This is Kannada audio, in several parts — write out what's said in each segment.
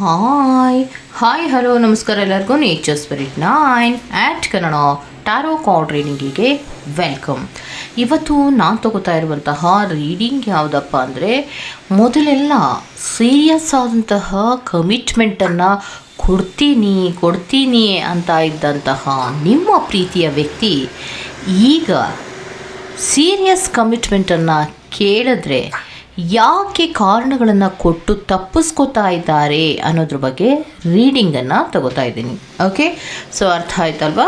ಹಾಯ್ ಹಾಯ್ ಹಲೋ ನಮಸ್ಕಾರ ಎಲ್ಲರಿಗೂ. Nature spirit nine at Kannada tarot card ರೀಡಿಂಗಿಗೆ welcome ಇವತ್ತು ನಾನು ತಗೋತಾ ಇರುವಂತಹ ರೀಡಿಂಗ್ ಯಾವುದಪ್ಪ ಅಂದರೆ, ಮೊದಲೆಲ್ಲ ಸೀರಿಯಸ್ ಆದಂತಹ ಕಮಿಟ್ಮೆಂಟನ್ನು ಕೊಡ್ತೀನಿ ಕೊಡ್ತೀನಿ ಅಂತ ಇದ್ದಂತಹ ನಿಮ್ಮ ಪ್ರೀತಿಯ ವ್ಯಕ್ತಿ ಈಗ ಸೀರಿಯಸ್ ಕಮಿಟ್ಮೆಂಟನ್ನು ಕೇಳಿದ್ರೆ ಯಾಕೆ ಕಾರಣಗಳನ್ನು ಕೊಟ್ಟು ತಪ್ಪಿಸ್ಕೋತಾ ಇದ್ದಾರೆ ಅನ್ನೋದ್ರ ಬಗ್ಗೆ ರೀಡಿಂಗನ್ನು ತಗೋತಾ ಇದ್ದೀನಿ. ಓಕೆ ಸೊ ಅರ್ಥ ಆಯ್ತಲ್ವಾ?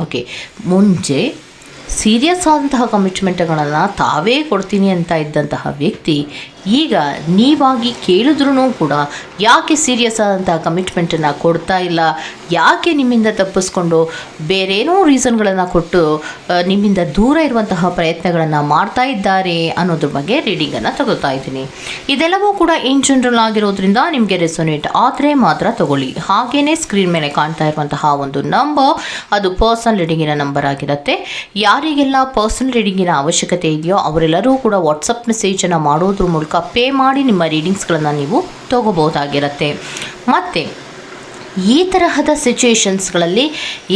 ಓಕೆ ಮುಂಚೆ ಸೀರಿಯಸ್ ಆದಂತಹ ಕಮಿಟ್ಮೆಂಟ್ಗಳನ್ನು ತಾವೇ ಕೊಡ್ತೀನಿ ಅಂತ ಇದ್ದಂತಹ ವ್ಯಕ್ತಿ ಈಗ ನೀವಾಗಿ ಕೇಳಿದ್ರೂ ಕೂಡ ಯಾಕೆ ಸೀರಿಯಸ್ ಆದಂತಹ ಕಮಿಟ್ಮೆಂಟನ್ನು ಕೊಡ್ತಾ ಇಲ್ಲ? ಯಾಕೆ ನಿಮ್ಮಿಂದ ತಪ್ಪಿಸ್ಕೊಂಡು ಬೇರೇನೋ ರೀಸನ್ಗಳನ್ನು ಕೊಟ್ಟು ನಿಮ್ಮಿಂದ ದೂರ ಇರುವಂತಹ ಪ್ರಯತ್ನಗಳನ್ನು ಮಾಡ್ತಾ ಇದ್ದಾರೆ ಅನ್ನೋದ್ರ ಬಗ್ಗೆ ರೀಡಿಂಗನ್ನು ತಗೋತಾ ಇದ್ದೀನಿ. ಇದೆಲ್ಲವೂ ಕೂಡ ಇನ್ ಜನರಲ್ ಆಗಿರೋದ್ರಿಂದ ನಿಮಗೆ ರೆಸೊನೇಟ್ ಆದರೆ ಮಾತ್ರ ತಗೊಳ್ಳಿ. ಹಾಗೆಯೇ ಸ್ಕ್ರೀನ್ ಮೇಲೆ ಕಾಣ್ತಾ ಇರುವಂತಹ ಒಂದು ನಂಬರ್ ಅದು ಪರ್ಸನಲ್ ರೀಡಿಂಗಿನ ನಂಬರ್ ಆಗಿರುತ್ತೆ. ಯಾರಿಗೆಲ್ಲ ಪರ್ಸನಲ್ ರೀಡಿಂಗಿನ ಅವಶ್ಯಕತೆ ಇದೆಯೋ ಅವರೆಲ್ಲರೂ ಕೂಡ ವಾಟ್ಸಪ್ ಮೆಸೇಜನ್ನು ಮಾಡೋದ್ರ ಮೂಲಕ ಪೇ ಮಾಡಿ ನಿಮ್ಮ ರೀಡಿಂಗ್ಸ್ಗಳನ್ನು ನೀವು ತಗೋಬಹುದಾಗಿರುತ್ತೆ. ಮತ್ತು, ಈ ತರಹದ ಸಿಚುಯೇಷನ್ಸ್ಗಳಲ್ಲಿ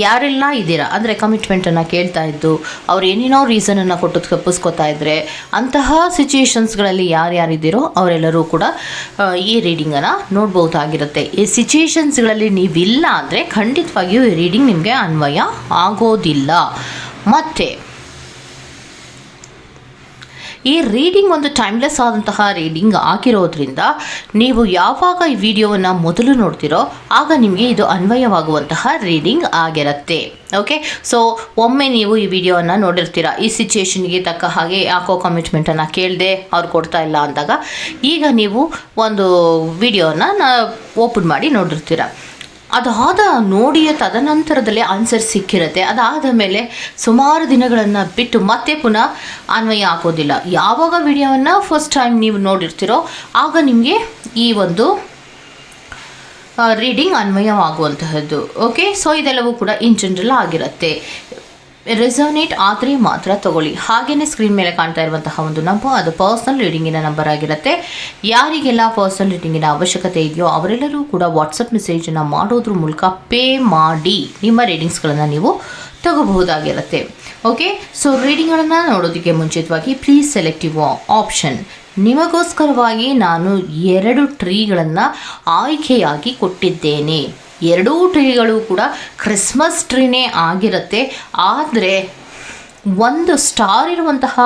ಯಾರೆಲ್ಲ ಇದ್ದೀರಾ? ಅಂದರೆ ಕಮಿಟ್ಮೆಂಟನ್ನು ಕೇಳ್ತಾ ಇದ್ದು, ಅವ್ರು ಏನೇನೋ ರೀಸನನ್ನು ಕೊಟ್ಟು ತಪ್ಪಿಸ್ಕೊತಾ ಇದ್ದರೆ ಅಂತಹ ಸಿಚುಯೇಷನ್ಸ್ಗಳಲ್ಲಿ ಯಾರ್ಯಾರಿದ್ದೀರೋ ಅವರೆಲ್ಲರೂ ಕೂಡ ಈ ರೀಡಿಂಗನ್ನು ನೋಡ್ಬೋದಾಗಿರುತ್ತೆ ಈ ಸಿಚುಯೇಷನ್ಸ್ಗಳಲ್ಲಿ ನೀವಿಲ್ಲ ಅಂದರೆ ಖಂಡಿತವಾಗಿಯೂ ಈ ರೀಡಿಂಗ್ ನಿಮಗೆ ಅನ್ವಯ ಆಗೋದಿಲ್ಲ. ಮತ್ತು ಈ ರೀಡಿಂಗ್ ಒಂದು ಟೈಮ್ಲೆಸ್ ಆದಂತಹ ರೀಡಿಂಗ್ ಆಗಿರೋದ್ರಿಂದ ನೀವು ಯಾವಾಗ ಈ ವಿಡಿಯೋವನ್ನು ಮೊದಲು ನೋಡ್ತೀರೋ ಆಗ ನಿಮಗೆ ಇದು ಅನ್ವಯವಾಗುವಂತಹ ರೀಡಿಂಗ್ ಆಗಿರುತ್ತೆ. ಓಕೆ ಸೊ ಒಮ್ಮೆ ನೀವು ಈ ವಿಡಿಯೋವನ್ನು ನೋಡಿರ್ತೀರಾ, ಈ ಸಿಚುಯೇಷನ್ಗೆ ತಕ್ಕ ಹಾಗೆ ಯಾಕೋ ಕಮಿಟ್ಮೆಂಟನ್ನು ಕೇಳಿದೆ ಅವ್ರು ಕೊಡ್ತಾ ಇಲ್ಲ ಅಂದಾಗ, ಈಗ ನೀವು ಒಂದು ವಿಡಿಯೋನ ಓಪನ್ ಮಾಡಿ ನೋಡಿರ್ತೀರ. ಅದಾದ ನೋಡಿಯ ತದನಂತರದಲ್ಲಿ ಆನ್ಸರ್ ಸಿಕ್ಕಿರುತ್ತೆ. ಅದಾದ ಮೇಲೆ ಸುಮಾರು ದಿನಗಳನ್ನು ಬಿಟ್ಟು ಮತ್ತೆ ಪುನಃ ಅನ್ವಯ ಆಗೋದಿಲ್ಲ. ಯಾವಾಗ ವಿಡಿಯೋವನ್ನು ಫಸ್ಟ್ ಟೈಮ್ ನೀವು ನೋಡಿರ್ತೀರೋ ಆಗ ನಿಮಗೆ ಈ ಒಂದು ರೀಡಿಂಗ್ ಅನ್ವಯವಾಗುವಂತಹದ್ದು. ಓಕೆ ಸೊ ಇದೆಲ್ಲವೂ ಕೂಡ ಇನ್ ಜನರಲ್ ಆಗಿರುತ್ತೆ. ರೆಸೋನೇಟ್ ಆದರೆ ಮಾತ್ರ ತಗೊಳ್ಳಿ. ಹಾಗೆಯೇ ಸ್ಕ್ರೀನ್ ಮೇಲೆ ಕಾಣ್ತಾ ಇರುವಂತಹ ಒಂದು ನಂಬರ್ ಅದು ಪರ್ಸನಲ್ ರೀಡಿಂಗಿನ ನಂಬರ್ ಆಗಿರುತ್ತೆ. ಯಾರಿಗೆಲ್ಲ ಪರ್ಸನಲ್ ರೀಡಿಂಗಿನ ಅವಶ್ಯಕತೆ ಇದೆಯೋ ಅವರೆಲ್ಲರೂ ಕೂಡ ವಾಟ್ಸಪ್ ಮೆಸೇಜನ್ನು ಮಾಡೋದ್ರ ಮೂಲಕ ಪೇ ಮಾಡಿ ನಿಮ್ಮ ರೀಡಿಂಗ್ಸ್ಗಳನ್ನು ನೀವು ತಗೋಬಹುದಾಗಿರುತ್ತೆ. ಓಕೆ ಸೊ ರೀಡಿಂಗ್ಗಳನ್ನು ನೋಡೋದಕ್ಕೆ ಮುಂಚಿತವಾಗಿ ಪ್ಲೀಸ್ ಸೆಲೆಕ್ಟ್ ಯುವ ಆಪ್ಷನ್ ನಿಮಗೋಸ್ಕರವಾಗಿ ನಾನು ಎರಡು ಟ್ರೀಗಳನ್ನು ಆಯ್ಕೆಯಾಗಿ ಕೊಟ್ಟಿದ್ದೇನೆ. ಎರಡೂ ಟ್ರೀಗಳು ಕೂಡ ಕ್ರಿಸ್ಮಸ್ ಟ್ರೀನೇ ಆಗಿರುತ್ತೆ. ಆದರೆ ಒಂದು ಸ್ಟಾರ್ ಇರುವಂತಹ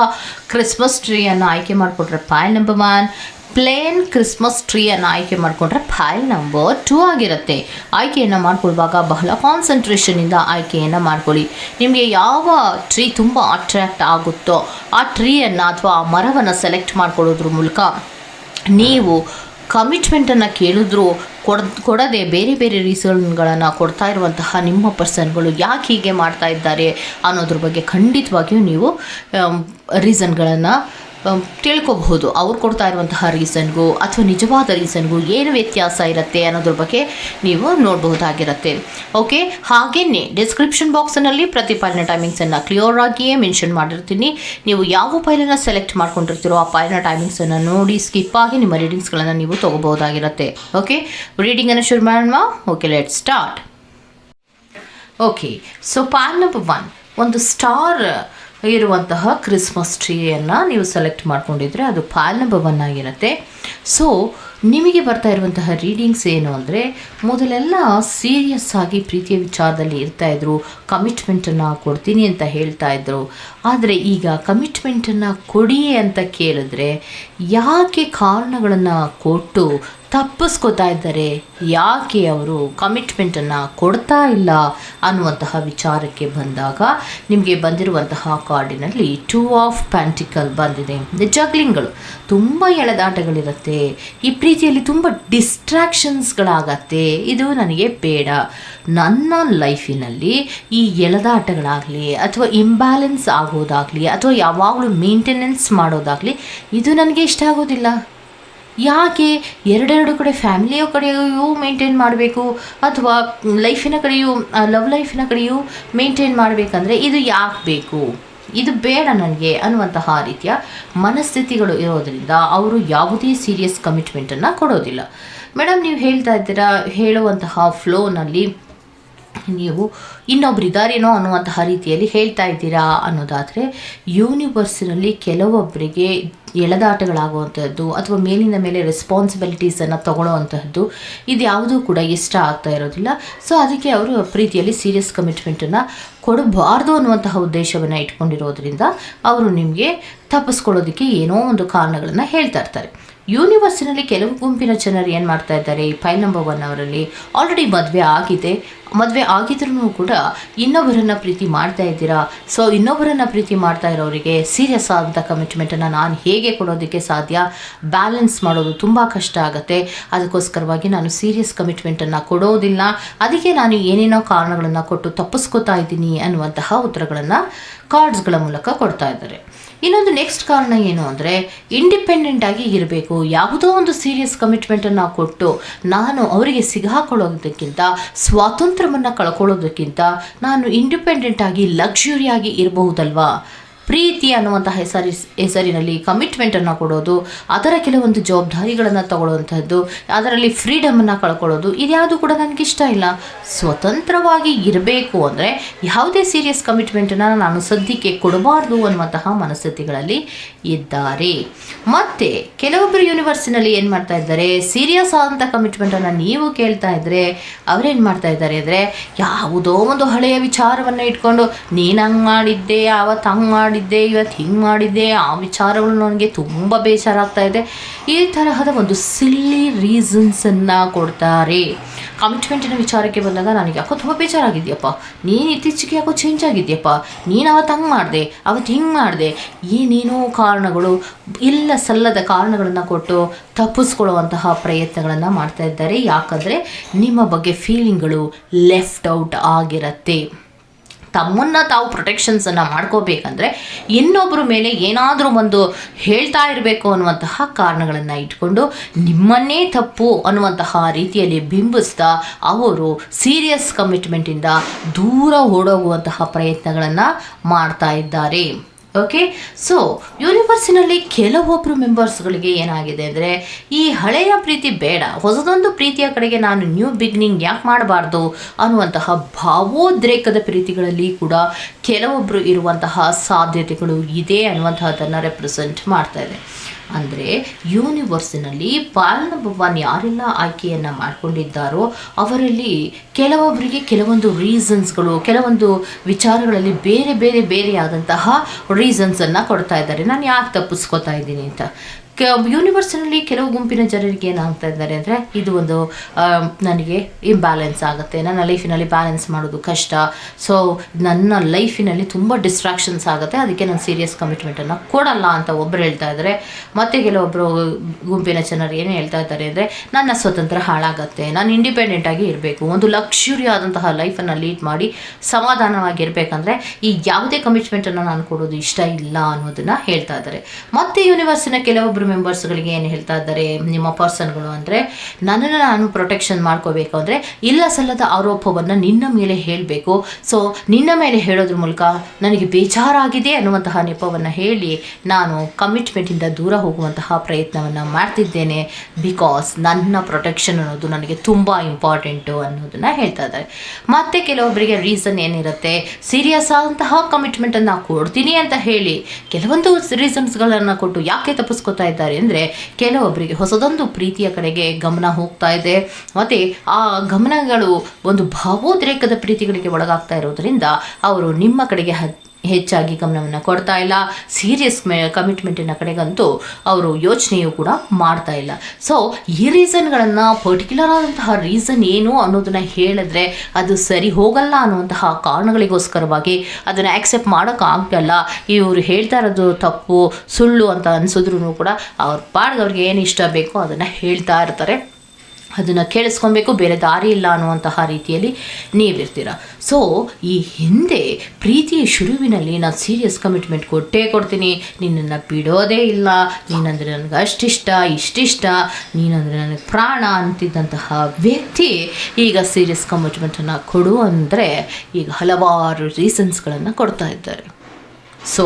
ಕ್ರಿಸ್ಮಸ್ ಟ್ರೀಯನ್ನು ಆಯ್ಕೆ ಮಾಡಿಕೊಟ್ರೆ pile number one plain Christmas ಟ್ರೀಯನ್ನು ಆಯ್ಕೆ ಮಾಡಿಕೊಂಡ್ರೆ ಫೈಲ್ ನಂಬರ್ ಟೂ ಆಗಿರುತ್ತೆ. ಆಯ್ಕೆಯನ್ನು ಮಾಡ್ಕೊಳ್ಳುವಾಗ ಬಹಳ ಕಾನ್ಸಂಟ್ರೇಷನಿಂದ ಆಯ್ಕೆಯನ್ನು ಮಾಡ್ಕೊಳ್ಳಿ. ನಿಮಗೆ ಯಾವ ಟ್ರೀ ತುಂಬ ಅಟ್ರ್ಯಾಕ್ಟ್ ಆಗುತ್ತೋ ಆ ಟ್ರೀಯನ್ನು ಅಥವಾ ಆ ಮರವನ್ನು ಸೆಲೆಕ್ಟ್ ಮಾಡ್ಕೊಳ್ಳೋದ್ರ ಮೂಲಕ ನೀವು ಕಮಿಟ್ಮೆಂಟನ್ನು ಕೇಳಿದ್ರು ಕೊಡ್, ಕೊಡದೆ ಬೇರೆ ಬೇರೆ ರೀಸನ್ಗಳನ್ನು ಕೊಡ್ತಾ ಇರುವಂತಹ ನಿಮ್ಮ ಪರ್ಸನ್ಗಳು ಯಾಕೆ ಹೀಗೆ ಮಾಡ್ತಾ ಇದ್ದಾರೆ ಅನ್ನೋದ್ರ ಬಗ್ಗೆ ಖಂಡಿತವಾಗಿಯೂ ನೀವು ರೀಸನ್ಗಳನ್ನು ತಿಳ್ಕೊಬಹುದು. ಅವ್ರು ಕೊಡ್ತಾ ಇರುವಂತಹ ರೀಸನ್ಗೂ ಅಥವಾ ನಿಜವಾದ ರೀಸನ್ಗೂ ಏನು ವ್ಯತ್ಯಾಸ ಇರುತ್ತೆ ಅನ್ನೋದ್ರ ಬಗ್ಗೆ ನೀವು ನೋಡಬಹುದಾಗಿರುತ್ತೆ. ಓಕೆ? ಹಾಗೆಯೇ ಡಿಸ್ಕ್ರಿಪ್ಷನ್ ಬಾಕ್ಸ್ನಲ್ಲಿ ಪ್ರತಿಪಾಲನೆ ಟೈಮಿಂಗ್ಸನ್ನು ಕ್ಲಿಯರ್ ಆಗಿಯೇ ಮೆನ್ಷನ್ ಮಾಡಿರ್ತೀನಿ. ನೀವು ಯಾವ ಫೈಲನ್ನು ಸೆಲೆಕ್ಟ್ ಮಾಡ್ಕೊಂಡಿರ್ತೀರೋ ಆ ಫೈಲ್ನ ಟೈಮಿಂಗ್ಸನ್ನು ನೋಡಿ ಸ್ಕಿಪ್ ಆಗಿ ನಿಮ್ಮ ರೀಡಿಂಗ್ಸ್ಗಳನ್ನು ನೀವು ತೊಗೋಬಹುದಾಗಿರುತ್ತೆ. ಓಕೆ? ರೀಡಿಂಗನ್ನು ಶುರು ಮಾಡೋಣ. Okay let start okay so pile number one ಒಂದು ಸ್ಟಾರ್ ಇರುವಂತಹ ಕ್ರಿಸ್ಮಸ್ ಟ್ರೀಯನ್ನು ನೀವು ಸೆಲೆಕ್ಟ್ ಮಾಡ್ಕೊಂಡಿದ್ರೆ ಅದು ಪಾಲನ ಆಗಿರುತ್ತೆ. ಸೊ ನಿಮಗೆ ಬರ್ತಾ ಇರುವಂತಹ ರೀಡಿಂಗ್ಸ್ ಏನು ಅಂದರೆ, ಮೊದಲೆಲ್ಲ ಸೀರಿಯಸ್ ಆಗಿ ಪ್ರೀತಿಯ ವಿಚಾರದಲ್ಲಿ ಇರ್ತಾಯಿದ್ರು ಕಮಿಟ್ಮೆಂಟನ್ನು ಕೊಡ್ತೀನಿ ಅಂತ ಹೇಳ್ತಾ ಇದ್ರು. ಆದರೆ ಈಗ ಕಮಿಟ್ಮೆಂಟನ್ನು ಕೊಡಿ ಅಂತ ಕೇಳಿದ್ರೆ, ಯಾಕೆ ಕಾರಣಗಳನ್ನು ಕೊಟ್ಟು ತಪ್ಪಿಸ್ಕೋತಾ ಇದ್ದಾರೆ. ಯಾಕೆ ಅವರು ಕಮಿಟ್ಮೆಂಟನ್ನು ಕೊಡ್ತಾ ಇಲ್ಲ ಅನ್ನುವಂತಹ ವಿಚಾರಕ್ಕೆ ಬಂದಾಗ ನಿಮಗೆ ಬಂದಿರುವಂತಹ ಕಾರ್ಡಿನಲ್ಲಿ ಟೂ ಆಫ್ ಪ್ಯಾಂಟಿಕಲ್ ಬಂದಿದೆ. ಜಗ್ಲಿಂಗ್ಗಳು ತುಂಬ ಎಳೆದಾಟಗಳಿರುತ್ತೆ. ಈ ಪ್ರೀತಿಯಲ್ಲಿ ತುಂಬ ಡಿಸ್ಟ್ರಾಕ್ಷನ್ಸ್ಗಳಾಗತ್ತೆ ಇದು ನನಗೆ ಬೇಡ. ನನ್ನ ಲೈಫಿನಲ್ಲಿ ಈ ಎಳೆದಾಟಗಳಾಗಲಿ ಅಥವಾ ಇಂಬ್ಯಾಲೆನ್ಸ್ ಆಗೋದಾಗಲಿ ಅಥವಾ ಯಾವಾಗಲೂ ಮೇಂಟೆನೆನ್ಸ್ ಮಾಡೋದಾಗಲಿ ಇದು ನನಗೆ ಇಷ್ಟ ಆಗೋದಿಲ್ಲ. ಯಾಕೆ ಎರಡೆರಡು ಕಡೆ ಫ್ಯಾಮಿಲಿಯ ಕಡೆಯೂ ಮೇಂಟೈನ್ ಮಾಡಬೇಕು? ಅಥವಾ ಲೈಫಿನ ಕಡೆಯೂ ಲವ್ ಲೈಫಿನ ಕಡೆಯೂ ಮೇಂಟೈನ್ ಮಾಡಬೇಕಂದ್ರೆ ಇದು ಯಾಕೆ ಬೇಕು? ಇದು ಬೇಡ ನನಗೆ ಅನ್ನುವಂತಹ ರೀತಿಯ ಮನಸ್ಥಿತಿಗಳು ಇರೋದರಿಂದ ಅವರು ಯಾವುದೇ ಸೀರಿಯಸ್ ಕಮಿಟ್ಮೆಂಟನ್ನು ಕೊಡೋದಿಲ್ಲ. ಮೇಡಮ್ ನೀವು ಹೇಳ್ತಾ ಇದ್ದೀರಾ, ಹೇಳುವಂತಹ ಫ್ಲೋನಲ್ಲಿ ನೀವು ಇನ್ನೊಬ್ರು ಇದ್ದಾರೇನೋ ಅನ್ನುವಂತಹ ರೀತಿಯಲ್ಲಿ ಹೇಳ್ತಾ ಇದ್ದೀರಾ ಅನ್ನೋದಾದರೆ ಯೂನಿವರ್ಸಿನಲ್ಲಿ ಕೆಲವೊಬ್ಬರಿಗೆ ಎಳೆದಾಟಗಳಾಗುವಂಥದ್ದು ಅಥವಾ ಮೇಲಿನ ಮೇಲೆ ರೆಸ್ಪಾನ್ಸಿಬಿಲಿಟೀಸನ್ನು ತಗೊಳ್ಳೋವಂತಹದ್ದು ಇದು ಯಾವುದೂ ಕೂಡ ಇಷ್ಟ ಆಗ್ತಾ ಇರೋದಿಲ್ಲ. ಸೊ ಅದಕ್ಕೆ ಅವರು ಪ್ರೀತಿಯಲ್ಲಿ ಸೀರಿಯಸ್ ಕಮಿಟ್ಮೆಂಟನ್ನು ಕೊಡಬಾರ್ದು ಅನ್ನುವಂತಹ ಉದ್ದೇಶವನ್ನು ಇಟ್ಕೊಂಡಿರೋದ್ರಿಂದ ಅವರು ನಿಮಗೆ ತಪ್ಪಿಸ್ಕೊಳ್ಳೋದಕ್ಕೆ ಏನೋ ಒಂದು ಕಾರಣಗಳನ್ನು ಹೇಳ್ತಾ ಇರ್ತಾರೆ. ಯೂನಿವರ್ಸಿನಲ್ಲಿ ಕೆಲವು ಗುಂಪಿನ ಜನರು ಏನು ಮಾಡ್ತಾ ಇದ್ದಾರೆ? ಈ ಫೈಲ್ ನಂಬರ್ ಒನ್ ಅವರಲ್ಲಿ ಆಲ್ರೆಡಿ ಮದುವೆ ಆಗಿದೆ. ಮದುವೆ ಆಗಿದ್ರೂ ಕೂಡ ಇನ್ನೊಬ್ಬರನ್ನು ಪ್ರೀತಿ ಮಾಡ್ತಾ ಇದ್ದೀರಾ? ಸೊ ಇನ್ನೊಬ್ಬರನ್ನು ಪ್ರೀತಿ ಮಾಡ್ತಾ ಇರೋರಿಗೆ ಸೀರಿಯಸ್ ಆದಂಥ ಕಮಿಟ್ಮೆಂಟನ್ನು ನಾನು ಹೇಗೆ ಕೊಡೋದಕ್ಕೆ ಸಾಧ್ಯ? ಬ್ಯಾಲೆನ್ಸ್ ಮಾಡೋದು ತುಂಬ ಕಷ್ಟ ಆಗುತ್ತೆ. ಅದಕ್ಕೋಸ್ಕರವಾಗಿ ನಾನು ಸೀರಿಯಸ್ ಕಮಿಟ್ಮೆಂಟನ್ನು ಕೊಡೋದಿಲ್ಲ. ಅದಕ್ಕೆ ನಾನು ಏನೇನೋ ಕಾರಣಗಳನ್ನು ಕೊಟ್ಟು ತಪ್ಪಿಸ್ಕೋತಾ ಇದ್ದೀನಿ ಅನ್ನುವಂತಹ ಉತ್ತರಗಳನ್ನು ಕಾರ್ಡ್ಸ್ಗಳ ಮೂಲಕ ಕೊಡ್ತಾ ಇದ್ದಾರೆ. ಇನ್ನೊಂದು ನೆಕ್ಸ್ಟ್ ಕಾರಣ ಏನು ಅಂದರೆ ಇಂಡಿಪೆಂಡೆಂಟ್ ಆಗಿ ಇರಬೇಕು. ಯಾವುದೋ ಒಂದು ಸೀರಿಯಸ್ ಕಮಿಟ್ಮೆಂಟನ್ನು ಕೊಟ್ಟು ನಾನು ಅವರಿಗೆ ಸಿಗಾಕೊಳ್ಳೋದಕ್ಕಿಂತ, ಸ್ವಾತಂತ್ರ್ಯವನ್ನು ಕಳ್ಕೊಳ್ಳೋದಕ್ಕಿಂತ ನಾನು ಇಂಡಿಪೆಂಡೆಂಟ್ ಆಗಿ ಲಕ್ಸುರಿಯಾಗಿ ಇರಬಹುದಲ್ವಾ? ಪ್ರೀತಿ ಅನ್ನುವಂತಹ ಹೆಸರಿ ಹೆಸರಿನಲ್ಲಿ ಕಮಿಟ್ಮೆಂಟನ್ನು ಕೊಡೋದು, ಅದರ ಕೆಲವೊಂದು ಜವಾಬ್ದಾರಿಗಳನ್ನು ತಗೊಳ್ಳುವಂಥದ್ದು ಅದರಲ್ಲಿ ಫ್ರೀಡಮನ್ನು ಕಳ್ಕೊಳ್ಳೋದು, ಇದ್ಯಾವುದು ಕೂಡ ನನಗೆ ಇಷ್ಟ ಇಲ್ಲ. ಸ್ವತಂತ್ರವಾಗಿ ಇರಬೇಕು ಅಂದರೆ ಯಾವುದೇ ಸೀರಿಯಸ್ ಕಮಿಟ್ಮೆಂಟನ್ನು ನಾನು ಸದ್ಯಕ್ಕೆ ಕೊಡಬಾರ್ದು ಅನ್ನುವಂತಹ ಮನಸ್ಥಿತಿಗಳಲ್ಲಿ ಇದ್ದಾರೆ. ಮತ್ತು ಕೆಲವೊಬ್ಬರು ಯೂನಿವರ್ಸಿನಲ್ಲಿ ಏನು ಮಾಡ್ತಾ ಇದ್ದಾರೆ? ಸೀರಿಯಸ್ ಆದಂಥ ಕಮಿಟ್ಮೆಂಟನ್ನು ನೀವು ಕೇಳ್ತಾ ಇದ್ದರೆ ಅವರೇನು ಮಾಡ್ತಾ ಇದ್ದಾರೆ ಅಂದರೆ ಯಾವುದೋ ಒಂದು ಹಳೆಯ ವಿಚಾರವನ್ನು ಇಟ್ಕೊಂಡು ನೀನು ಹಂಗೆ ಮಾಡಿದ್ದೆ ಅವತ್ತು ಹಂಗೆ ಮಾಡಿದ್ದೆ ಇವತ್ತು ಹಿಂಗೆ ಮಾಡಿದ್ದೆ, ಆ ವಿಚಾರಗಳು ನನಗೆ ತುಂಬ ಬೇಜಾರಾಗ್ತಾ ಇದೆ. ಈ ತರಹದ ಒಂದು ಸಿಲ್ಲಿ ರೀಸನ್ಸನ್ನು ಕೊಡ್ತಾರೆ. ಕಮಿಟ್ಮೆಂಟಿನ ವಿಚಾರಕ್ಕೆ ಬಂದಾಗ ನನಗೆ ಯಾಕೋ ತುಂಬ ಬೇಜಾರಾಗಿದೆಯಪ್ಪ ನೀನು ಇತ್ತೀಚೆಗೆ ಯಾಕೋ ಚೇಂಜ್ ಆಗಿದೆಯಪ್ಪ ನೀನು ಅವತ್ತು ಹಂಗೆ ಮಾಡಿದೆ ಅವತ್ತು ಹಿಂಗೆ ಮಾಡಿದೆ. ಏನೇನೋ ಕಾರಣಗಳು, ಇಲ್ಲ ಸಲ್ಲದ ಕಾರಣಗಳನ್ನು ಕೊಟ್ಟು ತಪ್ಪಿಸ್ಕೊಳ್ಳುವಂತಹ ಪ್ರಯತ್ನಗಳನ್ನು ಮಾಡ್ತಾ ಇದ್ದಾರೆ. ಯಾಕಂದರೆ ನಿಮ್ಮ ಬಗ್ಗೆ ಫೀಲಿಂಗ್ಗಳು ಲೆಫ್ಟ್ ಔಟ್ ಆಗಿರತ್ತೆ. ತಮ್ಮನ್ನು ತಾವು ಪ್ರೊಟೆಕ್ಷನ್ಸನ್ನು ಮಾಡ್ಕೋಬೇಕಂದ್ರೆ ಇನ್ನೊಬ್ಬರ ಮೇಲೆ ಏನಾದರೂ ಒಂದು ಹೇಳ್ತಾ ಇರಬೇಕು ಅನ್ನುವಂತಹ ಕಾರಣಗಳನ್ನು ಇಟ್ಕೊಂಡು ನಿಮ್ಮನ್ನೇ ತಪ್ಪು ಅನ್ನುವಂತಹ ರೀತಿಯಲ್ಲಿ ಬಿಂಬಿಸ್ತಾ ಅವರು ಸೀರಿಯಸ್ ಕಮಿಟ್ಮೆಂಟಿಂದ ದೂರ ಓಡೋಗುವಂತಹ ಪ್ರಯತ್ನಗಳನ್ನು ಮಾಡ್ತಾ ಇದ್ದಾರೆ. ಓಕೆ ಸೊ ಯೂನಿವರ್ಸಿನಲ್ಲಿ ಕೆಲವೊಬ್ಬರು ಮೆಂಬರ್ಸ್ಗಳಿಗೆ ಏನಾಗಿದೆ ಅಂದರೆ ಈ ಹಳೆಯ ಪ್ರೀತಿ ಬೇಡ, ಹೊಸದೊಂದು ಪ್ರೀತಿಯ ಕಡೆಗೆ ನಾನು ನ್ಯೂ ಬಿಗ್ನಿಂಗ್ ಯಾಕೆ ಮಾಡಬಾರ್ದು ಅನ್ನುವಂತಹ ಭಾವೋದ್ರೇಕದ ಪ್ರೀತಿಗಳಲ್ಲಿ ಕೂಡ ಕೆಲವೊಬ್ಬರು ಇರುವಂತಹ ಸಾಧ್ಯತೆಗಳು ಇದೆ ಅನ್ನುವಂತಹದ್ದನ್ನು ರೆಪ್ರೆಸೆಂಟ್ ಮಾಡ್ತಾ ಇದೆ. ಅಂದರೆ ಯೂನಿವರ್ಸಿನಲ್ಲಿ ಪಾಲನ ಭಗವಾನ್ ಯಾರೆಲ್ಲ ಆಯ್ಕೆಯನ್ನು ಮಾಡಿಕೊಂಡಿದ್ದಾರೋ ಅವರಲ್ಲಿ ಕೆಲವೊಬ್ಬರಿಗೆ ಕೆಲವೊಂದು ರೀಸನ್ಸ್ಗಳು ಕೆಲವೊಂದು ವಿಚಾರಗಳಲ್ಲಿ ಬೇರೆ ಬೇರೆ ಬೇರೆಯಾದಂತಹ ರೀಸನ್ಸನ್ನು ಕೊಡ್ತಾ ಇದ್ದಾರೆ. ನಾನು ಯಾಕೆ ತಪ್ಪಿಸ್ಕೊತಾ ಇದ್ದೀನಿ ಅಂತ? ಯೂನಿವರ್ಸಿನಲ್ಲಿ ಕೆಲವು ಗುಂಪಿನ ಜನರಿಗೆ ಏನಾಗ್ತಾ ಇದ್ದಾರೆ ಅಂದರೆ ಇದು ಒಂದು ನನಗೆ ಇಂಬ್ಯಾಲೆನ್ಸ್ ಆಗುತ್ತೆ. ನನ್ನ ಲೈಫಿನಲ್ಲಿ ಬ್ಯಾಲೆನ್ಸ್ ಮಾಡೋದು ಕಷ್ಟ. ಸೊ ನನ್ನ ಲೈಫಿನಲ್ಲಿ ತುಂಬ ಡಿಸ್ಟ್ರಾಕ್ಷನ್ಸ್ ಆಗುತ್ತೆ. ಅದಕ್ಕೆ ನಾನು ಸೀರಿಯಸ್ ಕಮಿಟ್ಮೆಂಟನ್ನು ಕೊಡಲ್ಲ ಅಂತ ಒಬ್ಬರು ಹೇಳ್ತಾ ಇದ್ದಾರೆ. ಮತ್ತು ಕೆಲವೊಬ್ಬರು ಗುಂಪಿನ ಜನರು ಏನು ಹೇಳ್ತಾ ಇದ್ದಾರೆ ಅಂದರೆ, ನನ್ನ ಸ್ವತಂತ್ರ ಹಾಳಾಗತ್ತೆ. ನಾನು ಇಂಡಿಪೆಂಡೆಂಟ್ ಆಗಿ ಇರಬೇಕು. ಒಂದು ಲಕ್ಸುರಿ ಆದಂತಹ ಲೈಫನ್ನು ಲೀಡ್ ಮಾಡಿ ಸಮಾಧಾನವಾಗಿ ಇರಬೇಕಂದ್ರೆ, ಈ ಯಾವುದೇ ಕಮಿಟ್ಮೆಂಟನ್ನು ನಾನು ಕೊಡೋದು ಇಷ್ಟ ಇಲ್ಲ ಅನ್ನೋದನ್ನು ಹೇಳ್ತಾ ಇದ್ದಾರೆ. ಮತ್ತು ಯೂನಿವರ್ಸಿನ ಕೆಲವೊಬ್ಬರು ಮೆಂಬರ್ಸ್ಗಳಿಗೆ ಏನು ಹೇಳ್ತಾ ಇದ್ದಾರೆ, ನಿಮ್ಮ ಪರ್ಸನ್ಗಳು ಅಂದರೆ, ನನ್ನನ್ನು ನಾನು ಪ್ರೊಟೆಕ್ಷನ್ ಮಾಡ್ಕೋಬೇಕು ಅಂದರೆ, ಇಲ್ಲ ಸಲ್ಲದ ಆರೋಪವನ್ನು ನಿನ್ನ ಮೇಲೆ ಹೇಳಬೇಕು. ಸೊ ನಿನ್ನ ಮೇಲೆ ಹೇಳೋದ್ರ ಮೂಲಕ ನನಗೆ ಬೇಜಾರಾಗಿದೆ ಅನ್ನುವಂತಹ ನೆಪವನ್ನು ಹೇಳಿ ನಾನು ಕಮಿಟ್ಮೆಂಟಿಂದ ದೂರ ಹೋಗುವಂತಹ ಪ್ರಯತ್ನವನ್ನು ಮಾಡ್ತಿದ್ದೇನೆ. ಬಿಕಾಸ್ ನನ್ನ ಪ್ರೊಟೆಕ್ಷನ್ ಅನ್ನೋದು ನನಗೆ ತುಂಬ ಇಂಪಾರ್ಟೆಂಟು ಅನ್ನೋದನ್ನು ಹೇಳ್ತಾ ಇದ್ದಾರೆ. ಮತ್ತೆ ಕೆಲವೊಬ್ಬರಿಗೆ ರೀಸನ್ ಏನಿರುತ್ತೆ ಸೀರಿಯಸ್ ಆದಂತಹ ಕಮಿಟ್ಮೆಂಟನ್ನು ಕೊಡ್ತೀನಿ ಅಂತ ಹೇಳಿ, ಕೆಲವೊಂದು ರೀಸನ್ಸ್ಗಳನ್ನು ಕೊಟ್ಟು ಯಾಕೆ ತಪ್ಪಿಸ್ಕೊತಾ ಅಂದರೆ ಕೆಲವೊಬ್ಬರಿಗೆ ಹೊಸದೊಂದು ಪ್ರೀತಿಯ ಕಡೆಗೆ ಗಮನ ಹೋಗ್ತಾ ಇದೆ. ಮತ್ತು ಆ ಗಮನಗಳು ಒಂದು ಭಾವೋದ್ರೇಕದ ಪ್ರೀತಿಗಳಿಗೆ ಒಳಗಾಗ್ತಾ ಇರೋದ್ರಿಂದ ಅವರು ನಿಮ್ಮ ಕಡೆಗೆ ಹೆಚ್ಚಾಗಿ ಗಮನವನ್ನು ಕೊಡ್ತಾ ಇಲ್ಲ. ಸೀರಿಯಸ್ ಮೇ ಕಮಿಟ್ಮೆಂಟಿನ ಕಡೆಗಂತೂ ಅವರು ಯೋಚನೆಯೂ ಕೂಡ ಮಾಡ್ತಾ ಇಲ್ಲ. ಸೊ ಈ ರೀಸನ್ಗಳನ್ನು ಪರ್ಟಿಕ್ಯುಲರ್ ಆದಂತಹ ರೀಸನ್ ಏನು ಅನ್ನೋದನ್ನು ಹೇಳಿದ್ರೆ ಅದು ಸರಿ ಹೋಗಲ್ಲ ಅನ್ನುವಂತಹ ಕಾರಣಗಳಿಗೋಸ್ಕರವಾಗಿ ಅದನ್ನು ಆಕ್ಸೆಪ್ಟ್ ಮಾಡೋಕ್ಕಾಗಲ್ಲ ಇವರು ಹೇಳ್ತಾ ಇರೋದು ತಪ್ಪು, ಸುಳ್ಳು ಅಂತ ಅನಿಸಿದ್ರು ಕೂಡ ಅವ್ರ ಪಾಡ್ಗೆ ಅವ್ರಿಗೆ ಏನು ಇಷ್ಟ ಬೇಕೋ ಅದನ್ನು ಹೇಳ್ತಾ ಇರ್ತಾರೆ. ಅದನ್ನು ಕೇಳಿಸ್ಕೊಬೇಕು, ಬೇರೆ ದಾರಿ ಇಲ್ಲ ಅನ್ನುವಂತಹ ರೀತಿಯಲ್ಲಿ ನೀವಿರ್ತೀರ. ಸೊ ಈ ಹಿಂದೆ ಪ್ರೀತಿಯ ಶುರುವಿನಲ್ಲಿ ನಾನು ಸೀರಿಯಸ್ ಕಮಿಟ್ಮೆಂಟ್ ಕೊಟ್ಟೇ ಕೊಡ್ತೀನಿ. ನಿನ್ನನ್ನು ಬಿಡೋದೇ ಇಲ್ಲ. ನೀನಂದರೆ ನನಗೆ ಅಷ್ಟಿಷ್ಟ, ಇಷ್ಟಿಷ್ಟ. ನೀನಂದರೆ ನನಗೆ ಪ್ರಾಣ ಅಂತಿದ್ದಂತಹ ವ್ಯಕ್ತಿ ಈಗ ಸೀರಿಯಸ್ ಕಮಿಟ್ಮೆಂಟನ್ನು ಕೊಡು ಅಂದರೆ ಈಗ ಹಲವಾರು ರೀಸನ್ಸ್ಗಳನ್ನು ಕೊಡ್ತಾ ಇದ್ದಾರೆ. ಸೊ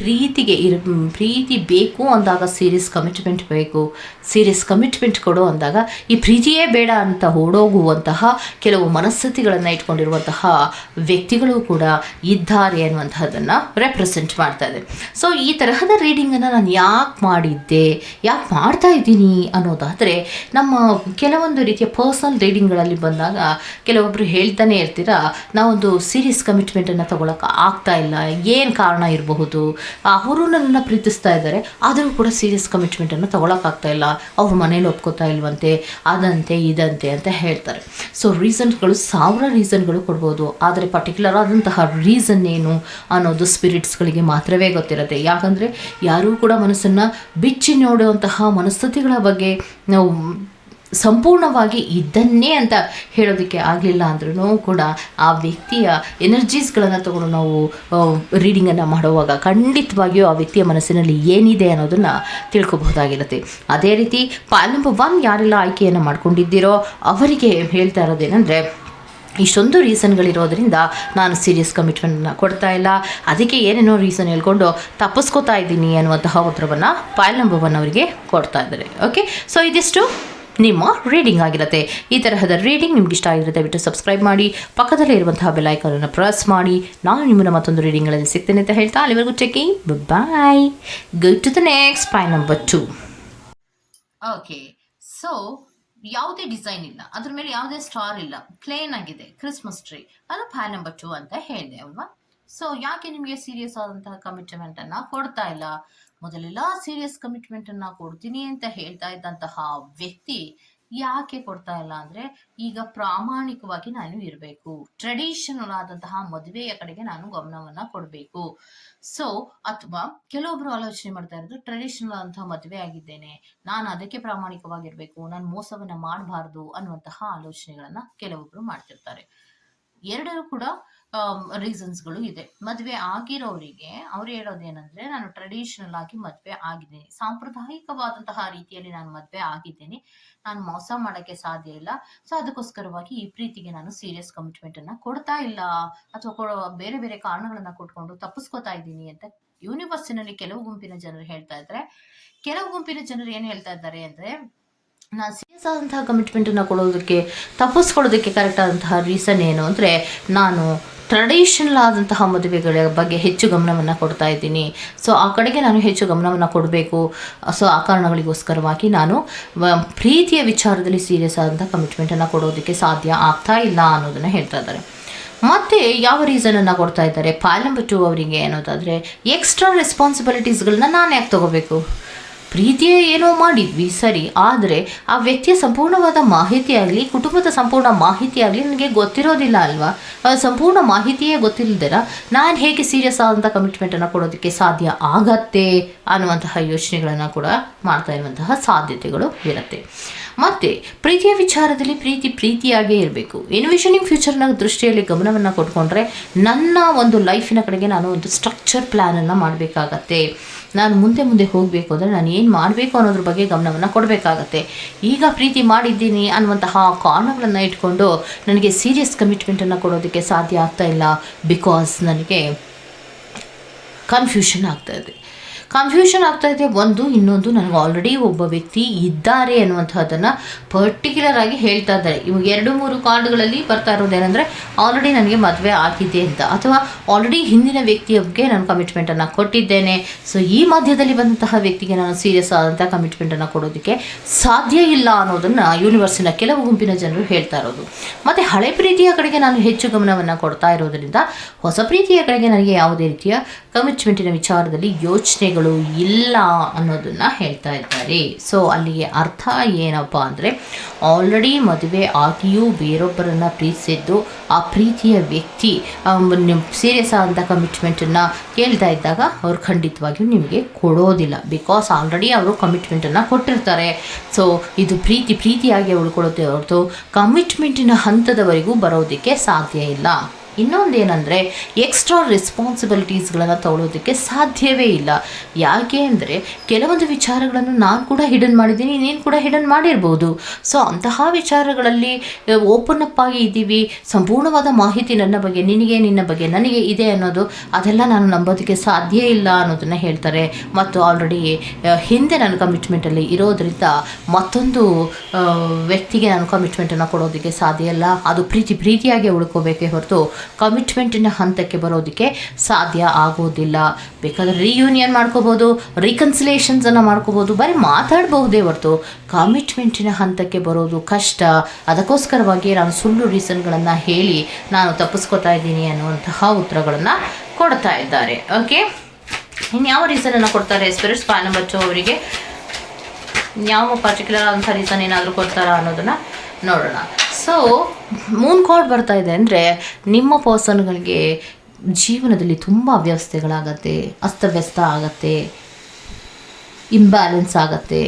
ಪ್ರೀತಿಗೆ ಇರ ಪ್ರೀತಿ ಬೇಕು ಅಂದಾಗ ಸೀರಿಯಸ್ ಕಮಿಟ್ಮೆಂಟ್ ಬೇಕು. ಸೀರಿಯಸ್ ಕಮಿಟ್ಮೆಂಟ್ ಕೊಡು ಅಂದಾಗ ಈ ಪ್ರೀತಿಯೇ ಬೇಡ ಅಂತ ಓಡೋಗುವಂತಹ ಕೆಲವು ಮನಸ್ಥಿತಿಗಳನ್ನು ಇಟ್ಕೊಂಡಿರುವಂತಹ ವ್ಯಕ್ತಿಗಳು ಕೂಡ ಇದ್ದಾರೆ ಅನ್ನುವಂಥದ್ದನ್ನು ರೆಪ್ರೆಸೆಂಟ್ ಮಾಡ್ತಾ ಇದೆ. ಸೊ ಈ ತರಹದ ರೀಡಿಂಗನ್ನು ನಾನು ಯಾಕೆ ಮಾಡಿದ್ದೆ, ಯಾಕೆ ಮಾಡ್ತಾ ಇದ್ದೀನಿ ಅನ್ನೋದಾದರೆ ನಮ್ಮ ಕೆಲವೊಂದು ರೀತಿಯ ಪರ್ಸನಲ್ ರೀಡಿಂಗ್ಗಳಲ್ಲಿ ಬಂದಾಗ ಕೆಲವೊಬ್ಬರು ಹೇಳ್ತಾನೆ ಇರ್ತೀರಾ, ನಾವೊಂದು ಸೀರಿಯಸ್ ಕಮಿಟ್ಮೆಂಟನ್ನು ತಗೊಳಕ್ಕೆ ಆಗ್ತಾ ಇಲ್ಲ, ಏನು ಕಾರಣ ಇರಬಹುದು ಅವರು ನನ್ನನ್ನು ಪ್ರೀತಿಸ್ತಾ ಇದ್ದಾರೆ, ಆದರೂ ಕೂಡ ಸೀರಿಯಸ್ ಕಮಿಟ್ಮೆಂಟನ್ನು ತೊಗೊಳಕ್ಕಾಗ್ತಾ ಇಲ್ಲ. ಅವ್ರ ಮನೇಲಿ ಒಪ್ಕೋತಾ ಇಲ್ವಂತೆ, ಅದಂತೆ, ಇದಂತೆ ಅಂತ ಹೇಳ್ತಾರೆ. ಸೊ ರೀಸನ್ಗಳು ಸಾವಿರ ರೀಸನ್ಗಳು ಕೊಡ್ಬೋದು. ಆದರೆ ಪರ್ಟಿಕ್ಯುಲರ್ ಆದಂತಹ ರೀಸನ್ ಏನು ಅನ್ನೋದು ಸ್ಪಿರಿಟ್ಸ್ಗಳಿಗೆ ಮಾತ್ರವೇ ಗೊತ್ತಿರುತ್ತೆ. ಯಾಕಂದರೆ, ಯಾರೂ ಕೂಡ ಮನಸ್ಸನ್ನು ಬಿಚ್ಚಿ ನೋಡುವಂತಹ ಮನಸ್ಥಿತಿಗಳ ಬಗ್ಗೆ ನಾವು ಸಂಪೂರ್ಣವಾಗಿ ಇದನ್ನೇ ಅಂತ ಹೇಳೋದಕ್ಕೆ ಆಗಲಿಲ್ಲ ಅಂದ್ರೂ ಕೂಡ ಆ ವ್ಯಕ್ತಿಯ ಎನರ್ಜೀಸ್ಗಳನ್ನು ತಗೊಂಡು ನಾವು ರೀಡಿಂಗನ್ನು ಮಾಡುವಾಗ ಖಂಡಿತವಾಗಿಯೂ ಆ ವ್ಯಕ್ತಿಯ ಮನಸ್ಸಿನಲ್ಲಿ ಏನಿದೆ ಅನ್ನೋದನ್ನು ತಿಳ್ಕೊಬಹುದಾಗಿರುತ್ತೆ. ಅದೇ ರೀತಿ ಪಾಲ್ ನಂಬರ್ ಒನ್ ಯಾರೆಲ್ಲ ಆಯ್ಕೆಯನ್ನು ಮಾಡ್ಕೊಂಡಿದ್ದೀರೋ ಅವರಿಗೆ ಹೇಳ್ತಾ ಇರೋದೇನೆಂದರೆ, ಇಷ್ಟೊಂದು ರೀಸನ್ಗಳಿರೋದ್ರಿಂದ ನಾನು ಸೀರಿಯಸ್ ಕಮಿಟ್ಮೆಂಟನ್ನು ಕೊಡ್ತಾ ಇಲ್ಲ. ಅದಕ್ಕೆ ಏನೇನೋ ರೀಸನ್ ಹೇಳ್ಕೊಂಡು ತಪ್ಪಿಸ್ಕೋತಾ ಇದ್ದೀನಿ ಅನ್ನುವಂತಹ ಉತ್ತರವನ್ನು ಪಾಯಲ್ ನಂಬರ್ ಅವರಿಗೆ ಕೊಡ್ತಾ ಇದ್ದಾರೆ. ಓಕೆ ಸೊ ಇದಿಷ್ಟು. ನಿಮ್ಮ ರೀಡಿಂಗ್ ಆಗಿರುತ್ತೆ. ಈ ತರಹದ ರೀಡಿಂಗ್ ನಿಮ್ಗೆ ಇಷ್ಟ ಆಗಿರುತ್ತೆ, ದಯವಿಟ್ಟು ಸಬ್ಸ್ಕ್ರೈಬ್ ಮಾಡಿ. ಪಕ್ಕದಲ್ಲೇ ಇರುವಂತಹ ಬೆಲೈಕನನ್ನು ಪ್ರೆಸ್ ಮಾಡಿ. ನಾನು ನಿಮ್ಮನ್ನ ಮತ್ತೊಂದು ರೀಡಿಂಗ್ಗಳಲ್ಲಿ ಸಿಗ್ತೇನೆ ಅಂತ ಹೇಳ್ತಾ ಅಲ್ಲಿವರೆಗೂ checking bye go to the next pile number two okay so ಯಾವುದೇ ಡಿಸೈನ್ ಇಲ್ಲ. ಅದ್ರ ಮೇಲೆ ಯಾವುದೇ ಸ್ಟಾರ್ ಇಲ್ಲ. ಪ್ಲೇನ್ ಆಗಿದೆ. ಕ್ರಿಸ್ಮಸ್ ಟ್ರೀ ಅದು ಪ್ಯಾನ್ ನಂಬರ್ ಟು ಅಂತ ಹೇಳಿದೆ ಅಲ್ವಾ? ಸೊ ಯಾಕೆ ನಿಮಗೆ ಸೀರಿಯಸ್ ಆದಂತಹ ಕಮಿಟ್ಮೆಂಟ್ ಅನ್ನ ಕೊಡ್ತಾ ಇಲ್ಲ? ಮೊದಲೆಲ್ಲ ಸೀರಿಯಸ್ ಕಮಿಟ್ಮೆಂಟ್ ಅನ್ನ ಕೊಡ್ತೀನಿ ಅಂತ ಹೇಳ್ತಾ ಇದ್ದಂತಹ ವ್ಯಕ್ತಿ ಯಾಕೆ ಕೊಡ್ತಾ ಇಲ್ಲ ಅಂದ್ರೆ ಈಗ ಪ್ರಾಮಾಣಿಕವಾಗಿ ನಾನು ಇರಬೇಕು. ಟ್ರೆಡಿಷನಲ್ ಆದಂತಹ ಮದುವೆಯ ಕಡೆಗೆ ನಾನು ಗಮನವನ್ನ ಕೊಡಬೇಕು. ಸೊ ಅಥವಾ ಕೆಲವೊಬ್ರು ಆಲೋಚನೆ ಮಾಡ್ತಾ ಇರೋದು ಟ್ರೆಡಿಷನಲ್ ಆದಂತಹ ಮದುವೆ ಆಗಿದ್ದೇನೆ. ನಾನು ಅದಕ್ಕೆ ಪ್ರಾಮಾಣಿಕವಾಗಿರ್ಬೇಕು. ನಾನು ಮೋಸವನ್ನ ಮಾಡಬಾರ್ದು ಅನ್ನುವಂತಹ ಆಲೋಚನೆಗಳನ್ನ ಕೆಲವೊಬ್ರು ಮಾಡ್ತಿರ್ತಾರೆ. ಎರಡರೂ ಕೂಡ ರೀಸನ್ಸ್ಗಳು ಇದೆ. ಮದುವೆ ಆಗಿರೋರಿಗೆ ಅವ್ರು ಹೇಳೋದೇನಂದ್ರೆ ನಾನು ಟ್ರೆಡಿಷನಲ್ ಆಗಿ ಮದುವೆ ಆಗಿದ್ದೀನಿ. ಸಾಂಪ್ರದಾಯಿಕವಾದಂತಹ ರೀತಿಯಲ್ಲಿ ನಾನು ಮದುವೆ ಆಗಿದ್ದೀನಿ. ನಾನು ಮೋಸ ಮಾಡೋಕ್ಕೆ ಸಾಧ್ಯ ಇಲ್ಲ. ಸೊ ಅದಕ್ಕೋಸ್ಕರವಾಗಿ ಈ ಪ್ರೀತಿಗೆ ನಾನು ಸೀರಿಯಸ್ ಕಮಿಟ್ಮೆಂಟ್ ಅನ್ನ ಕೊಡ್ತಾ ಇಲ್ಲ. ಅಥವಾ ಬೇರೆ ಬೇರೆ ಕಾರಣಗಳನ್ನ ಕೊಟ್ಕೊಂಡು ತಪ್ಪಿಸ್ಕೊತಾ ಇದ್ದೀನಿ ಅಂತ ಯೂನಿವರ್ಸಿನಲ್ಲಿ ಕೆಲವು ಗುಂಪಿನ ಜನರು ಹೇಳ್ತಾ ಇದ್ರೆ ಕೆಲವು ಗುಂಪಿನ ಜನರು ಏನು ಹೇಳ್ತಾ ಇದ್ದಾರೆ ಅಂದ್ರೆ ನಾನು ಸೀರಿಯಸ್ ಆದಂತಹ ಕಮಿಟ್ಮೆಂಟನ್ನು ಕೊಡೋದಕ್ಕೆ, ತಪ್ಪಿಸ್ಕೊಳ್ಳೋದಕ್ಕೆ ಕರೆಕ್ಟ್ ಆದಂತಹ ರೀಸನ್ ಏನು ಅಂದರೆ, ನಾನು ಟ್ರೆಡಿಷನಲ್ ಆದಂತಹ ಮದುವೆಗಳ ಬಗ್ಗೆ ಹೆಚ್ಚು ಗಮನವನ್ನು ಕೊಡ್ತಾ ಇದ್ದೀನಿ. ಸೊ ಆ ಕಡೆಗೆ ನಾನು ಹೆಚ್ಚು ಗಮನವನ್ನು ಕೊಡಬೇಕು. ಸೊ ಆ ಕಾರಣಗಳಿಗೋಸ್ಕರವಾಗಿ ನಾನು ಪ್ರೀತಿಯ ವಿಚಾರದಲ್ಲಿ ಸೀರಿಯಸ್ ಆದಂಥ ಕಮಿಟ್ಮೆಂಟನ್ನು ಕೊಡೋದಕ್ಕೆ ಸಾಧ್ಯ ಆಗ್ತಾ ಇಲ್ಲ ಅನ್ನೋದನ್ನು ಹೇಳ್ತಾ ಇದ್ದಾರೆ. ಮತ್ತೆ ಯಾವ ರೀಸನನ್ನು ಕೊಡ್ತಾ ಇದ್ದಾರೆ? ಪಾಲ್ ನಂಬರ್ ಟು ಅವರಿಗೆ ಅನ್ನೋದಾದರೆ ಎಕ್ಸ್ಟ್ರಾ ರೆಸ್ಪಾನ್ಸಿಬಿಲಿಟೀಸ್ಗಳನ್ನ ನಾನು ಯಾಕೆ ತಗೋಬೇಕು? ಪ್ರೀತಿಯೇ ಏನೋ ಮಾಡಿದ್ವಿ, ಸರಿ. ಆದರೆ ಆ ವ್ಯಕ್ತಿಯ ಸಂಪೂರ್ಣವಾದ ಮಾಹಿತಿ ಆಗಲಿ ಕುಟುಂಬದ ಸಂಪೂರ್ಣ ಮಾಹಿತಿ ಆಗಲಿ ನನಗೆ ಗೊತ್ತಿರೋದಿಲ್ಲ ಅಲ್ವಾ? ಸಂಪೂರ್ಣ ಮಾಹಿತಿಯೇ ಗೊತ್ತಿಲ್ಲದರ ನಾನು ಹೇಗೆ ಸೀರಿಯಸ್ ಆದಂಥ ಕಮಿಟ್ಮೆಂಟನ್ನು ಕೊಡೋದಕ್ಕೆ ಸಾಧ್ಯ ಆಗತ್ತೆ ಅನ್ನುವಂತಹ ಯೋಚನೆಗಳನ್ನು ಕೂಡ ಮಾಡ್ತಾ ಇರುವಂತಹ ಸಾಧ್ಯತೆಗಳು ಇರುತ್ತೆ. ಮತ್ತು, ಪ್ರೀತಿಯ ವಿಚಾರದಲ್ಲಿ ಪ್ರೀತಿ ಪ್ರೀತಿಯಾಗೇ ಇರಬೇಕು. ಇನ್ವಿಷನಿಂಗ್ ಫ್ಯೂಚರ್ನ ದೃಷ್ಟಿಯಲ್ಲಿ ಗಮನವನ್ನು ಕೊಟ್ಕೊಂಡ್ರೆ ನನ್ನ ಒಂದು ಲೈಫಿನ ಕಡೆಗೆ ನಾನು ಒಂದು ಸ್ಟ್ರಕ್ಚರ್ ಪ್ಲ್ಯಾನನ್ನು ಮಾಡಬೇಕಾಗತ್ತೆ. ನಾನು ಮುಂದೆ ಮುಂದೆ ಹೋಗಬೇಕು ಅಂದರೆ ನಾನು ಏನು ಮಾಡಬೇಕು ಅನ್ನೋದ್ರ ಬಗ್ಗೆ ಗಮನವನ್ನು ಕೊಡಬೇಕಾಗತ್ತೆ. ಈಗ ಪ್ರೀತಿ ಮಾಡಿದ್ದೀನಿ ಅನ್ನುವಂತಹ ಕಾರಣಗಳನ್ನು ಇಟ್ಕೊಂಡು ನನಗೆ ಸೀರಿಯಸ್ ಕಮಿಟ್ಮೆಂಟನ್ನು ಕೊಡೋದಕ್ಕೆ ಸಾಧ್ಯ ಆಗ್ತಾ ಇಲ್ಲ. ಬಿಕಾಸ್ ನನಗೆ ಕನ್ಫ್ಯೂಷನ್ ಆಗ್ತಾ ಇದೆ. ಕನ್ಫ್ಯೂಷನ್ ಆಗ್ತಾ ಇದೆ. ಒಂದು, ಇನ್ನೊಂದು, ನನಗೆ ಆಲ್ರೆಡಿ ಒಬ್ಬ ವ್ಯಕ್ತಿ ಇದ್ದಾರೆ ಅನ್ನುವಂಥದ್ದನ್ನು ಪರ್ಟಿಕ್ಯುಲರ್ ಆಗಿ ಹೇಳ್ತಾ ಇದ್ದಾರೆ. ಇವಾಗ ಎರಡು, ಮೂರು ಕಾರ್ಡ್ಗಳಲ್ಲಿ ಬರ್ತಾ ಇರೋದೇನೆಂದರೆ ಆಲ್ರೆಡಿ ನನಗೆ ಮದುವೆ ಆಗಿದೆ ಅಂತ. ಅಥವಾ ಆಲ್ರೆಡಿ ಹಿಂದಿನ ವ್ಯಕ್ತಿಯವ್ರಿಗೆ ನಾನು ಕಮಿಟ್ಮೆಂಟನ್ನು ಕೊಟ್ಟಿದ್ದೇನೆ. ಸೊ ಈ ಮಧ್ಯದಲ್ಲಿ ಬಂದಂತಹ ವ್ಯಕ್ತಿಗೆ ನಾನು ಸೀರಿಯಸ್ ಆದಂಥ ಕಮಿಟ್ಮೆಂಟನ್ನು ಕೊಡೋದಕ್ಕೆ ಸಾಧ್ಯ ಇಲ್ಲ ಅನ್ನೋದನ್ನು ಯೂನಿವರ್ಸಿನ ಕೆಲವು ಗುಂಪಿನ ಜನರು ಹೇಳ್ತಾ ಇರೋದು. ಮತ್ತು ಹಳೆ ಪ್ರೀತಿಯ ಕಡೆಗೆ ನಾನು ಹೆಚ್ಚು ಗಮನವನ್ನು ಕೊಡ್ತಾ ಇರೋದರಿಂದ, ಹೊಸ ಪ್ರೀತಿಯ ಕಡೆಗೆ ನನಗೆ ಯಾವುದೇ ರೀತಿಯ ಕಮಿಟ್ಮೆಂಟಿನ ವಿಚಾರದಲ್ಲಿ ಯೋಚನೆಗಳು ಇಲ್ಲ ಅನ್ನೋದನ್ನು ಹೇಳ್ತಾ ಇದ್ದಾರೆ. ಸೊ ಅಲ್ಲಿಗೆ ಅರ್ಥ ಏನಪ್ಪ ಅಂದರೆ ಆಲ್ರೆಡಿ ಮದುವೆ ಆಗಿಯೂ ಬೇರೊಬ್ಬರನ್ನು ಪ್ರೀತಿಸಿದ್ದು ಆ ಪ್ರೀತಿಯ ವ್ಯಕ್ತಿ ಸೀರಿಯಸ್ ಆದಂಥ ಕಮಿಟ್ಮೆಂಟನ್ನು ಕೇಳ್ತಾ ಇದ್ದಾಗ ಅವ್ರು ಖಂಡಿತವಾಗಿಯೂ ನಿಮಗೆ ಕೊಡೋದಿಲ್ಲ. ಬಿಕಾಸ್ ಆಲ್ರೆಡಿ ಅವರು ಕಮಿಟ್ಮೆಂಟನ್ನು ಕೊಟ್ಟಿರ್ತಾರೆ. ಸೊ ಇದು ಪ್ರೀತಿ, ಪ್ರೀತಿಯಾಗಿ ಉಳ್ಕೊಳ್ಳುತ್ತೆ ಹೊರತು ಕಮಿಟ್ಮೆಂಟಿನ ಹಂತದವರೆಗೂ ಬರೋದಕ್ಕೆ ಸಾಧ್ಯ ಇಲ್ಲ. ಇನ್ನೊಂದೇನೆಂದರೆ ಎಕ್ಸ್ಟ್ರಾ ರೆಸ್ಪಾನ್ಸಿಬಿಲಿಟೀಸ್ಗಳನ್ನು ತಗೊಳ್ಳೋದಕ್ಕೆ ಸಾಧ್ಯವೇ ಇಲ್ಲ. ಯಾಕೆ ಅಂದರೆ, ಕೆಲವೊಂದು ವಿಚಾರಗಳನ್ನು ನಾನು ಕೂಡ ಹಿಡನ್ ಮಾಡಿದ್ದೀನಿ, ನೀನು ಕೂಡ ಹಿಡನ್ ಮಾಡಿರ್ಬೋದು. ಸೊ ಅಂತಹ ವಿಚಾರಗಳಲ್ಲಿ ಓಪನ್ ಅಪ್ ಆಗಿ ಇದ್ದೀವಿ. ಸಂಪೂರ್ಣವಾದ ಮಾಹಿತಿ ನನ್ನ ಬಗ್ಗೆ, ನಿನಗೆ, ನಿನ್ನ ಬಗ್ಗೆ, ನನಗೆ ಇದೆ ಅನ್ನೋದು, ಅದೆಲ್ಲ ನಾನು ನಂಬೋದಕ್ಕೆ ಸಾಧ್ಯ ಇಲ್ಲ ಅನ್ನೋದನ್ನು ಹೇಳ್ತಾರೆ. ಮತ್ತು ಆಲ್ರೆಡಿ ಹಿಂದೆ ನನ್ನ ಕಮಿಟ್ಮೆಂಟಲ್ಲಿ ಇರೋದರಿಂದ ಮತ್ತೊಂದು ವ್ಯಕ್ತಿಗೆ ನಾನು ಕಮಿಟ್ಮೆಂಟನ್ನು ಕೊಡೋದಕ್ಕೆ ಸಾಧ್ಯ ಇಲ್ಲ. ಅದು ಪ್ರೀತಿ, ಪ್ರೀತಿಯಾಗಿ ಉಳ್ಕೋಬೇಕೇ ಹೊರತು ಕಮಿಟ್ಮೆಂಟಿನ ಹಂತಕ್ಕೆ ಬರೋದಕ್ಕೆ ಸಾಧ್ಯ ಆಗೋದಿಲ್ಲ. ಬೇಕಾದರೆ ರಿಯೂನಿಯನ್ ಮಾಡ್ಕೋಬೋದು ರಿಕನ್ಸಿಲೇಷನ್ಸನ್ನು ಮಾಡ್ಕೋಬೋದು, ಬರೀ ಮಾತಾಡಬಹುದೇ ಹೊರತು ಕಮಿಟ್ಮೆಂಟಿನ ಹಂತಕ್ಕೆ ಬರೋದು ಕಷ್ಟ. ಅದಕ್ಕೋಸ್ಕರವಾಗಿ ನಾನು ಸುಳ್ಳು ರೀಸನ್ಗಳನ್ನು ಹೇಳಿ ನಾನು ತಪ್ಪಿಸ್ಕೊತಾ ಇದ್ದೀನಿ ಅನ್ನುವಂತಹ ಉತ್ತರಗಳನ್ನು ಕೊಡ್ತಾ ಇದ್ದಾರೆ. ಓಕೆ ಇನ್ಯಾವ ರೀಸನನ್ನು ಕೊಡ್ತಾರೆ ಸ್ಪಿರಿಟ್ಸ್ ಪಾಯ್ ನಂಬರ್ ಅವರಿಗೆ. ಯಾವ ಪರ್ಟಿಕ್ಯುಲರ್ ಅಂಥ ರೀಸನ್ ಏನಾದರೂ ಕೊಡ್ತಾರಾ ಅನ್ನೋದನ್ನು ನೋಡೋಣ. ಸೊ ಮೂನ್ ಕಾರ್ಡ್ ಬರ್ತಾ ಇದೆ ಅಂದರೆ ನಿಮ್ಮ ಪರ್ಸನ್ಗಳಿಗೆ ಜೀವನದಲ್ಲಿ ತುಂಬ ಅವ್ಯವಸ್ಥೆಗಳಾಗತ್ತೆ ಅಸ್ತವ್ಯಸ್ತ ಆಗತ್ತೆ ಇಂಬ್ಯಾಲೆನ್ಸ್ ಆಗತ್ತೆ.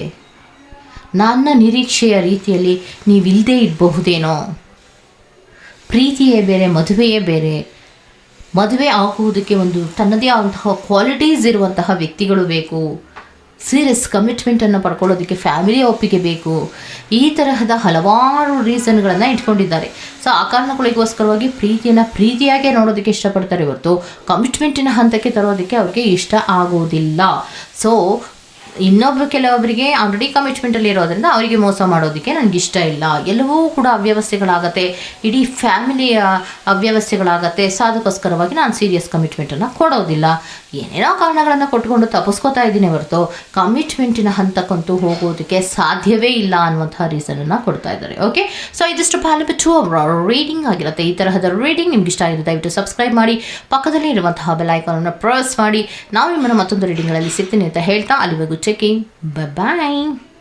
ನನ್ನ ನಿರೀಕ್ಷೆಯ ರೀತಿಯಲ್ಲಿ ನೀವಿಲ್ಲದೆ ಇರಬಹುದೇನೋ ಪ್ರೀತಿಯೇ ಬೇರೆ, ಮದುವೆಯೇ ಬೇರೆ. ಮದುವೆ ಆಗುವುದಕ್ಕೆ ಒಂದು ತನ್ನದೇ ಆದಂತಹ ಕ್ವಾಲಿಟೀಸ್ ಇರುವಂತಹ ವ್ಯಕ್ತಿಗಳು ಬೇಕು. ಸೀರಿಯಸ್ ಕಮಿಟ್ಮೆಂಟನ್ನು ಪಡ್ಕೊಳ್ಳೋದಕ್ಕೆ ಫ್ಯಾಮಿಲಿ ಒಪ್ಪಿಗೆ ಬೇಕು. ಈ ತರಹದ ಹಲವಾರು ರೀಸನ್ಗಳನ್ನು ಇಟ್ಕೊಂಡಿದ್ದಾರೆ. ಸೊ ಆ ಕಾರಣಗಳಿಗೋಸ್ಕರವಾಗಿ ಪ್ರೀತಿಯನ್ನು ಪ್ರೀತಿಯಾಗೆ ನೋಡೋದಕ್ಕೆ ಇಷ್ಟಪಡ್ತಾರೆ ಹೊರತು ಕಮಿಟ್ಮೆಂಟಿನ ಹಂತಕ್ಕೆ ತರೋದಕ್ಕೆ ಅವ್ರಿಗೆ ಇಷ್ಟ ಆಗೋದಿಲ್ಲ. ಸೊ ಇನ್ನೊಬ್ರು ಕೆಲವೊಬ್ಬರಿಗೆ ಆಲ್ರೆಡಿ ಕಮಿಟ್ಮೆಂಟಲ್ಲಿ ಇರೋದ್ರಿಂದ ಅವರಿಗೆ ಮೋಸ ಮಾಡೋದಕ್ಕೆ ನನಗೆ ಇಷ್ಟ ಇಲ್ಲ. ಎಲ್ಲವೂ ಕೂಡ ಅವ್ಯವಸ್ಥೆಗಳಾಗತ್ತೆ. ಇಡೀ ಫ್ಯಾಮಿಲಿಯ ಅವ್ಯವಸ್ಥೆಗಳಾಗತ್ತೆ. ಸೊ ಅದಕ್ಕೋಸ್ಕರವಾಗಿ ನಾನು ಸೀರಿಯಸ್ ಕಮಿಟ್ಮೆಂಟನ್ನು ಕೊಡೋದಿಲ್ಲ. ಏನೇನೋ ಕಾರಣಗಳನ್ನು ಕೊಟ್ಕೊಂಡು ತಪ್ಪಿಸ್ಕೋತಾ ಇದ್ದೀನಿ ಹೊರತು ಕಮಿಟ್ಮೆಂಟಿನ ಹಂತಕ್ಕಂತೂ ಹೋಗೋದಕ್ಕೆ ಸಾಧ್ಯವೇ ಇಲ್ಲ ಅನ್ನುವಂಥ ರೀಸನನ್ನು ಕೊಡ್ತಾ ಇದ್ದಾರೆ. ಓಕೆ ಸೊ ಇದಿಷ್ಟು ಪಾಲಬಿ ಟು ರೀಡಿಂಗ್ ಆಗಿರುತ್ತೆ. ಈ ತರಹದ ರೀಡಿಂಗ್ ನಿಮ್ಗೆ ಇಷ್ಟ ಆಗಿದೆ ದಯವಿಟ್ಟು ಸಬ್ಸ್ಕ್ರೈಬ್ ಮಾಡಿ. ಪಕ್ಕದಲ್ಲಿ ಇರುವಂತಹ ಬೆಲ್ ಐಕಾನನ್ನು ಪ್ರೆಸ್ ಮಾಡಿ. ನಾವು ನಿಮ್ಮನ್ನು ಮತ್ತೊಂದು ರೀಡಿಂಗ್ಗಳಲ್ಲಿ ಸಿಗ್ತೀನಿ ಅಂತ ಹೇಳ್ತಾ ಅಲ್ಲಿವರೆಗೂ ಚೆಕಿಂಗ್ ಬಾಯ್